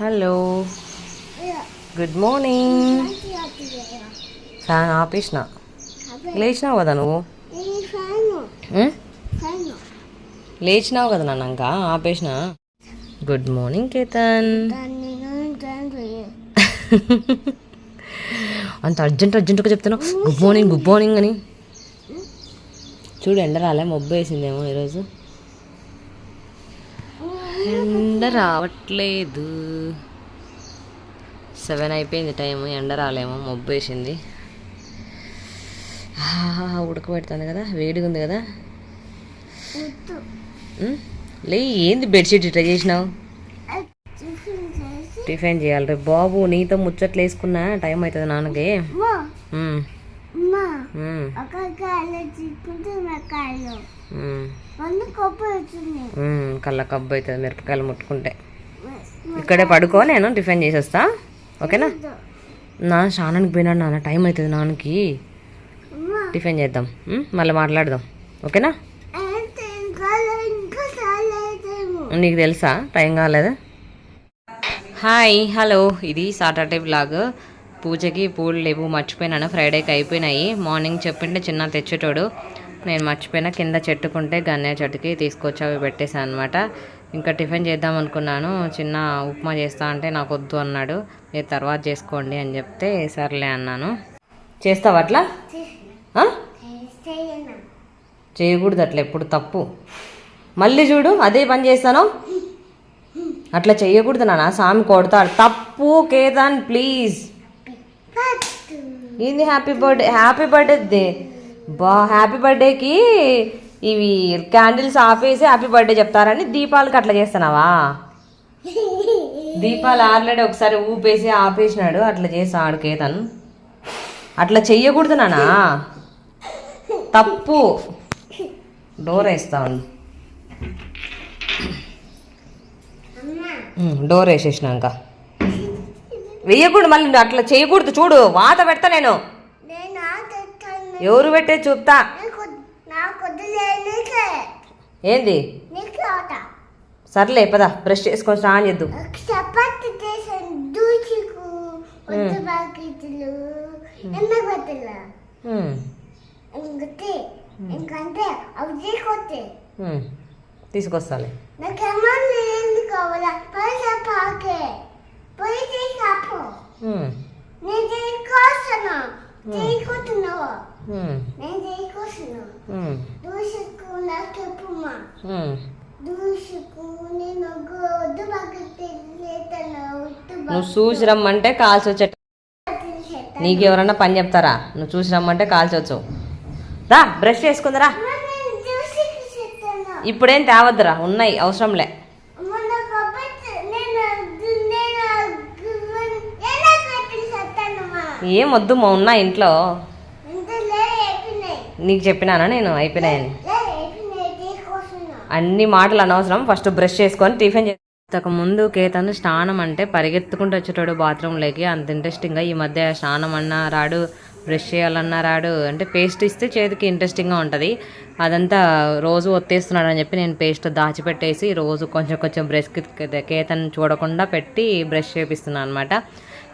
Hello. Good morning fan ఆపేసిన. లేచినావు కదా నువ్వు? లేచినావు కదా నాన్న ఇంకా? ఆపేసిన. Good morning Ketan. అంత అర్జెంట్ అర్జెంటుగా చెప్తున్నావు. గుడ్ మార్నింగ్ గుడ్ మార్నింగ్ అని. చూడు ఎండ రాలే మబ్బు వేసిందేమో ఈరోజు. ఎండ రావట్లేదు. సెవెన్ అయిపోయింది టైం ఎండ రాలేమో మబ్బు వేసింది ఉడకబెడుతుంది కదా వేడిగా ఉంది కదా? లే ఏంది బెడ్షీట్ ఇట్లా చేసినావు? టిఫిన్ చేయాలి రేపు బాబు నీతో ముచ్చట్లు వేసుకున్నా టైం అవుతుంది నాన్నకి. కళ్ళ కబ్బు అవుతుంది మిరపకాయలు. ముట్టుకుంటే. ఇక్కడే పడుకో నేను టిఫిన్ చేసేస్తా. ఓకేనా? నా స్నానానికి పోయినాడు నాన్న టైం అవుతుంది నాన్నకి. టిఫిన్ చేద్దాం? మళ్ళీ మాట్లాడదాం. ఓకేనా? నీకు తెలుసా? టైం కాలేదా? Hi hello. ఇది సాటర్డే బ్లాగ్ పూజకి పూలు లేవు మర్చిపోయినాను. ఫ్రైడేకి అయిపోయినాయి. మార్నింగ్ చెప్పింటే చిన్న తెచ్చేటోడు. నేను మర్చిపోయినా కింద చెట్టుకుంటే గన్నేరు చెట్టుకి తీసుకొచ్చి అవి పెట్టేశాను అనమాట ఇంకా టిఫిన్ చేద్దాం అనుకున్నాను. చిన్న ఉప్మా చేస్తా అంటే నాకు వద్దు అన్నాడు. మీరు తర్వాత చేసుకోండి అని చెప్తే సర్లే అన్నాను. చేస్తావా అట్లా? చేయకూడదు అట్లా ఎప్పుడు తప్పు. మళ్ళీ చూడు అదే పని చేస్తాను? అట్లా చెయ్యకూడదు నాన్న స్వామి కొడతాడు. తప్పు కేదాన్ ప్లీజ్. ఏంది హ్యాపీ బర్త్డే హ్యాపీ బర్త్డే బా హ్యాపీ బర్త్డేకి ఇవి క్యాండిల్స్ ఆపేసి హ్యాపీ బర్త్డే చెప్తారని దీపాలకి అట్లా చేస్తున్నావా? దీపాలు ఆల్రెడీ ఒకసారి ఊపేసి ఆపేసినాడు అట్లా చేసాడు కేతన్. అట్లా చెయ్యకూడదు నాన్న. తప్పు. డోర్ వేస్తా ఉండు. ఉమ్, డోర్ వేసేసినాక. వెయ్యకూడదు మళ్ళీ అట్లా చేయకూడదు చూడు. వాత పెడతా నేను. ఎవరు పెట్టే చూపుతా ఏంది? సర్లే పదా బ్రష్ చేసుకొని స్నానం చేద్దు. తీసుకొస్తాలే. నేను నేను తీసుకొస్తున్నాను చెప్పుమా నువ్వు చూసి రమ్మంటే కాల్చి వచ్చే బాకెట్ నీకు ఎవరన్నా పని చెప్తారా? నువ్వు చూసి రమ్మంటే కాల్చవచ్చు రా బ్రష్ చేసుకుందరా. ఇప్పుడేం తేవద్దురా ఉన్నాయి అవసరంలే. ఏం వద్దు మా ఉన్నాయి ఇంట్లో. నీకు చెప్పినానా నేను అయిపోయినాయని అయిపోయినాయి అన్ని మాటలు అనవసరం ఫస్ట్ బ్రష్ చేసుకొని టిఫిన్ చేస్తాక ముందు కేతను స్నానం అంటే పరిగెత్తుకుంటూ వచ్చేటాడు బాత్రూంలోకి అంత ఇంట్రెస్టింగ్గా ఈ మధ్య స్నానం అన్నా రాడు బ్రష్ చేయాలన్నా రాడు అంటే పేస్ట్ ఇస్తే చేతికి ఇంట్రెస్టింగ్గా ఉంటుంది అదంతా రోజు ఒత్తేస్తున్నాడు అని చెప్పి నేను పేస్ట్ దాచిపెట్టేసి రోజు కొంచెం కొంచెం బ్రష్కి కేతను చూడకుండా పెట్టి బ్రష్ చేపిస్తున్నాను అనమాట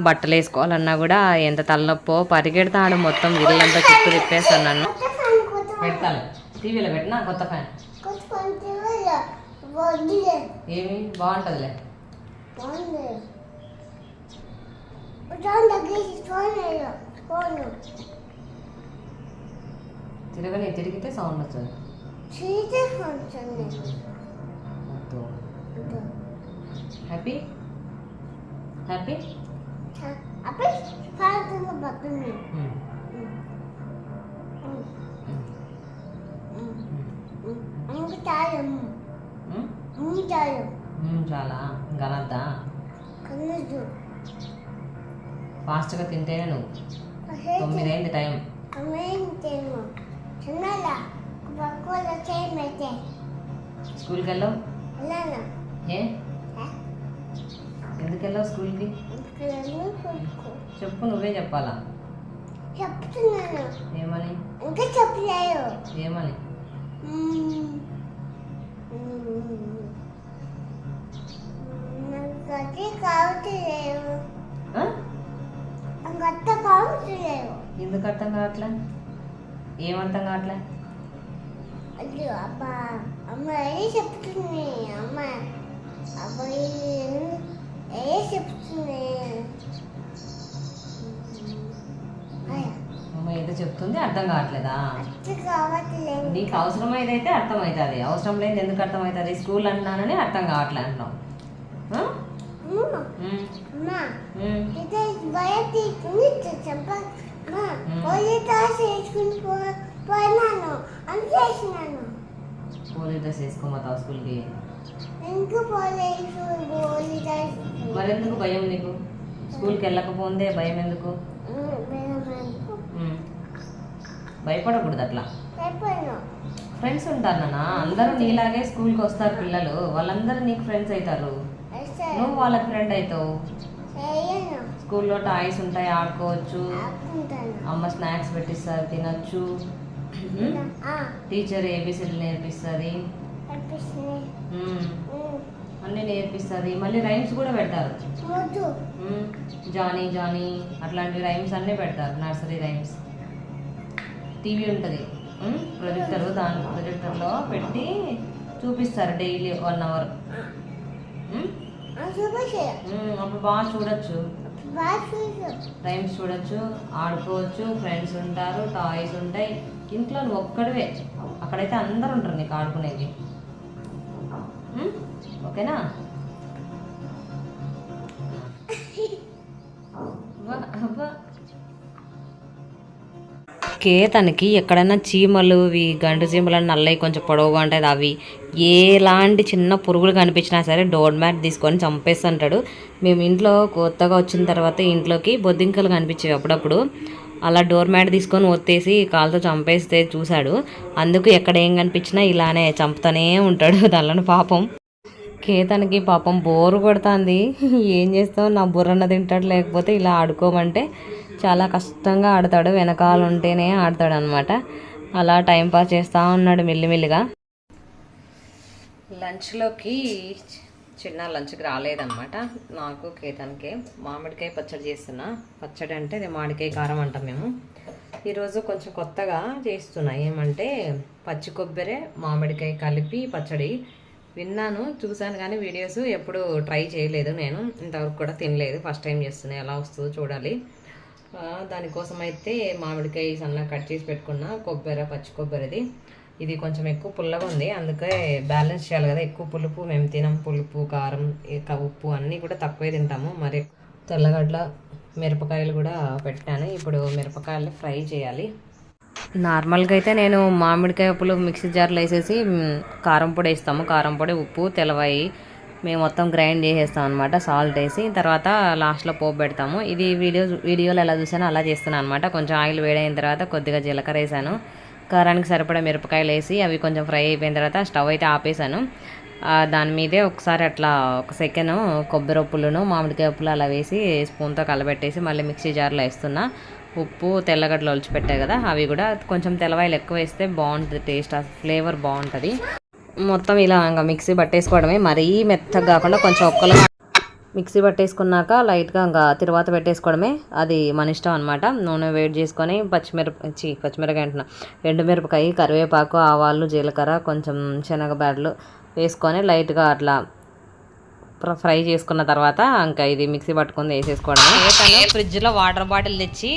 బట్టలు వేసుకోవాలన్నా కూడా ఎంత తలనొప్పో పరిగెడతాడు మొత్తం ఇల్లంతా చుట్టూ తిప్పేస్తాను నన్ను. పెడతాను టీవీలో పెట్టినా? కొత్త ఫ్యాన్? కొత్త ఏమి? బాగుంటుందిలే. బాగుంది తిరగని తిరిగితే సౌండ్ వస్తుంది. హ్యాపీ హ్యాపీ అప్పుడు ఫాల్తుగా పక్కనే ఇంకా చాలు ఇంకా చాలు చాలా అనద్దా కన్నదు ఫాస్ట్గా తింటేనే నువ్వు. తొమ్మిది అయింది టైం. స్కూల్కి వెళ్ళావు ఏ? ఎందుకు వెళ్ళావు స్కూల్కి? చెప్పు. నువ్వే చెప్పాలా? చెప్తున్నాను. ఏమని? ఇంకా చెప్పలేదు. ఏమని? ఎందుకు అర్థం కావట్లే? ఏం అర్థం కావట్లే? అమ్మ చెప్తుంది? అమ్మ చెప్తుంది అర్థం కావట్లేదా? నీకు అవసరం ఏదైతే అర్థమవుతుంది అవసరం లేదు ఎందుకు అర్థమవుతుంది? స్కూల్ అన్నానని అర్థం కావట్లే అంటున్నావు. పోలీస్ డ్రెస్ వేసుకోమతావు స్కూల్కి. ఎందుకు డ్రెస్ మరెందుకు భయం నీకు? స్కూల్కి వెళ్ళకపోతే భయం ఎందుకు? భయపడకూడదు అట్లా. ఫ్రెండ్స్ ఉంటారు నాన్న. అందరూ నీలాగే స్కూల్కి వస్తారు పిల్లలు. వాళ్ళందరూ నీకు ఫ్రెండ్స్ అవుతారు. నువ్వు వాళ్ళకి ఫ్రెండ్ అవుతావు. స్కూల్లో టాయ్స్ ఉంటాయి ఆడుకోవచ్చు. అమ్మ స్నాక్స్ పెట్టిస్తారు తినచ్చు. టీచర్ ఏబిసిలు నేర్పిస్తుంది. అన్నీ నేర్పిస్తుంది. మళ్ళీ రైమ్స్ కూడా పెడతారు. Johnny Johnny. అట్లాంటి రైమ్స్ అన్నీ పెడతారు. Nursery rhymes. టీవీ ఉంటుంది. ప్రొజెక్టర్ దాని ప్రొజెక్టర్లో పెట్టి చూపిస్తారు డైలీ వన్ అవర్. అప్పుడు బాగా చూడొచ్చు. రైమ్స్ చూడొచ్చు ఆడుకోవచ్చు ఫ్రెండ్స్ ఉంటారు టాయ్స్ ఉంటాయి. ఇంట్లో నువ్వు ఒక్కడివే. అక్కడైతే అందరు ఉంటారు నీకు ఆడుకునేది? ఓకేనా? అబ్బా, అబ్బా. కేతనికి ఎక్కడైనా చీమలు ఇవి గండు చీమలు అని నల్లవి కొంచెం పొడవుగా ఉంటుంది అవి. ఎలాంటి చిన్న పురుగులు కనిపించినా సరే డోర్ మ్యాట్ తీసుకొని చంపేస్తుంటాడు. మేము ఇంట్లో కొత్తగా వచ్చిన తర్వాత ఇంట్లోకి బొద్దింకలు కనిపించేవి అప్పుడప్పుడు. అలా డోర్ మ్యాట్ తీసుకొని ఒత్తేసి కాలుతో చంపేస్తే చూశాడు. అందుకు ఎక్కడ ఏం కనిపించినా ఇలానే చంపుతూనే ఉంటాడు దానిలో పాపం. కేతనికి పాపం బోరు కొడుతుంది. ఏం చేస్తావు? నా బుర్రన్న తింటాడు లేకపోతే ఇలా ఆడుకోమంటే చాలా కష్టంగా ఆడతాడు. వెనకాల ఉంటేనే ఆడతాడు అనమాట అలా టైం పాస్ చేస్తూ ఉన్నాడు మెల్లిమెల్లిగా. లంచ్లోకి చిన్న లంచ్కి రాలేదన్నమాట నాకు కేతన్కే మామిడికాయ పచ్చడి చేస్తున్నా. పచ్చడి అంటే అది మామిడికాయ కారం అంటాం మేము. ఈరోజు కొంచెం కొత్తగా చేస్తున్నా. ఏమంటే పచ్చి కొబ్బరి మామిడికాయ కలిపి పచ్చడి. విన్నాను చూశాను కానీ వీడియోస్ ఎప్పుడు ట్రై చేయలేదు నేను. ఇంతవరకు కూడా తినలేదు. ఫస్ట్ టైం చేస్తున్నా. ఎలా వస్తుందో చూడాలి. దానికోసం అయితే మామిడికాయ సన్నగా కట్ చేసి పెట్టుకున్న కొబ్బరి పచ్చి కొబ్బరిది. ఇది కొంచెం ఎక్కువ పుల్లగా ఉంది అందుకే బ్యాలెన్స్ చేయాలి కదా ఎక్కువ పులుపు మేము తినం పులుపు కారం ఉప్పు అన్నీ కూడా తక్కువే తింటాము. మరి తెల్లగడ్డ మిరపకాయలు కూడా పెట్టాను. ఇప్పుడు మిరపకాయలు ఫ్రై చేయాలి. నార్మల్గా అయితే నేను మామిడికాయ పులుపు మిక్సీ జార్లో వేసేసి కారం పొడి వేస్తాము. కారం పొడి ఉప్పు తెలవాయి మేము మొత్తం గ్రైండ్ చేసేస్తాం అనమాట సాల్ట్ వేసి తర్వాత లాస్ట్లో పోపు పెడతాము. ఇది వీడియో వీడియోలో ఎలా చూసానో అలా చేస్తున్నాను అనమాట కొంచెం ఆయిల్ వేడైన తర్వాత కొద్దిగా జీలకర్ర వేసాను. కారానికి సరిపడా మిరపకాయలు వేసి అవి కొంచెం ఫ్రై అయిపోయిన తర్వాత స్టవ్ అయితే ఆపేసాను. దాని మీదే ఒకసారి అట్లా ఒక సెకండ్ కొబ్బరి ఉప్పులను మామిడికాయ ఉప్పులు అలా వేసి స్పూన్తో కలబెట్టేసి మళ్ళీ మిక్సీ జార్లో వేస్తున్నా. ఉప్పు తెల్లగడ్డలు ఒలిచిపెట్టాయి కదా అవి కూడా కొంచెం తెల్లవాయిలు ఎక్కువ వేస్తే బాగుంటుంది టేస్ట్ ఆ ఫ్లేవర్ బాగుంటుంది. మొత్తం ఇలా ఇంకా మిక్సీ పట్టేసుకోవడమే. మరీ మెత్తగా కాకుండా కొంచెం ఒక్కలు మిక్సీ పట్టేసుకున్నాక లైట్గా ఇంకా తిరువాత పెట్టేసుకోవడమే. అది మన ఇష్టం అనమాట నూనె వేడి చేసుకొని పచ్చిమిరప చి పచ్చిమిరపకాయ అంటున్నా. ఎండుమిరపకాయ కరివేపాకు ఆవాలు జీలకర్ర కొంచెం శనగబ్యాడలు వేసుకొని లైట్గా అట్లా ఫ్రై చేసుకున్న తర్వాత ఇంకా ఇది మిక్సీ పట్టుకొని వేసేసుకోవడమే. తను ఫ్రిడ్జ్లో వాటర్ బాటిల్ తెచ్చి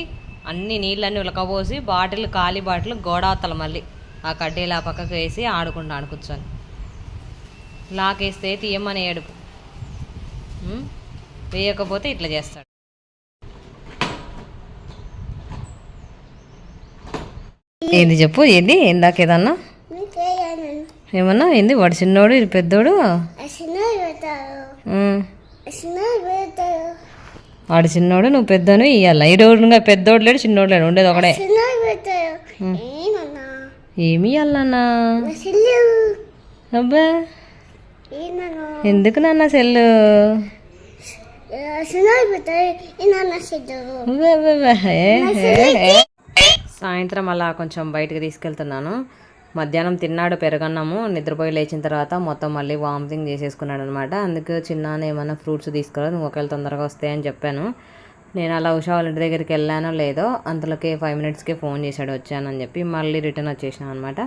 అన్ని నీళ్ళన్నీ ఉలకబోసి బాటిల్ ఖాళీ బాటిల్ గోడాతల మళ్ళీ. ఆ కడ్డీలు ఆ పక్కకు వేసి ఆడుకుంటాను కూర్చొని. లాక్ వేస్తే తీయమని ఏడుపు? వేయకపోతే ఇట్లా చేస్తాడు. ఏంది చెప్పు ఏంది? ఇందాక ఏదన్నా? ఏమన్నా? ఏంది? వాడు చిన్నోడు ఇది పెద్దోడు? వాడు చిన్నోడు నువ్వు పెద్దను ఇయ్యాల. ఈ రోజుగా పెద్దోడు లేడు చిన్నోడు లేడు ఉండేది ఒకడే. ఏమి అసలు అబ్బా. ఎందుకు నాన్న సెల్లు. సాయంత్రం అలా కొంచెం బయటకు తీసుకెళ్తున్నాను. మధ్యాహ్నం తిన్నాడు పెరగన్నాము. నిద్రపోయి లేచిన తర్వాత మొత్తం మళ్ళీ వామిటింగ్ చేసేసుకున్నాడు అనమాట అందుకు చిన్న ఏమైనా ఫ్రూట్స్ తీసుకురా నువ్వు ఒకవేళ తొందరగా వస్తాయని చెప్పాను. నేను అలా ఉషా వాళ్ళ ఇంటి దగ్గరికి వెళ్ళానో లేదో అంతలోకి ఫైవ్ మినిట్స్కే ఫోన్ చేశాడు వచ్చానని చెప్పి మళ్ళీ రిటర్న్ వచ్చేసినాం అనమాట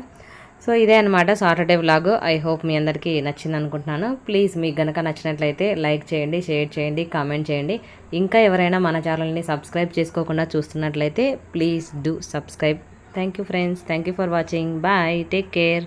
సో ఇదే అనమాట సాటర్డే వ్లాగ్ ఐ హోప్ మీ అందరికీ నచ్చింది అనుకుంటున్నాను. ప్లీజ్ మీకు గనక నచ్చినట్లయితే లైక్ చేయండి షేర్ చేయండి కామెంట్ చేయండి. ఇంకా ఎవరైనా మన ఛానల్ని సబ్స్క్రైబ్ చేసుకోకుండా చూస్తున్నట్లయితే please do subscribe thank you friends thank you for watching bye take care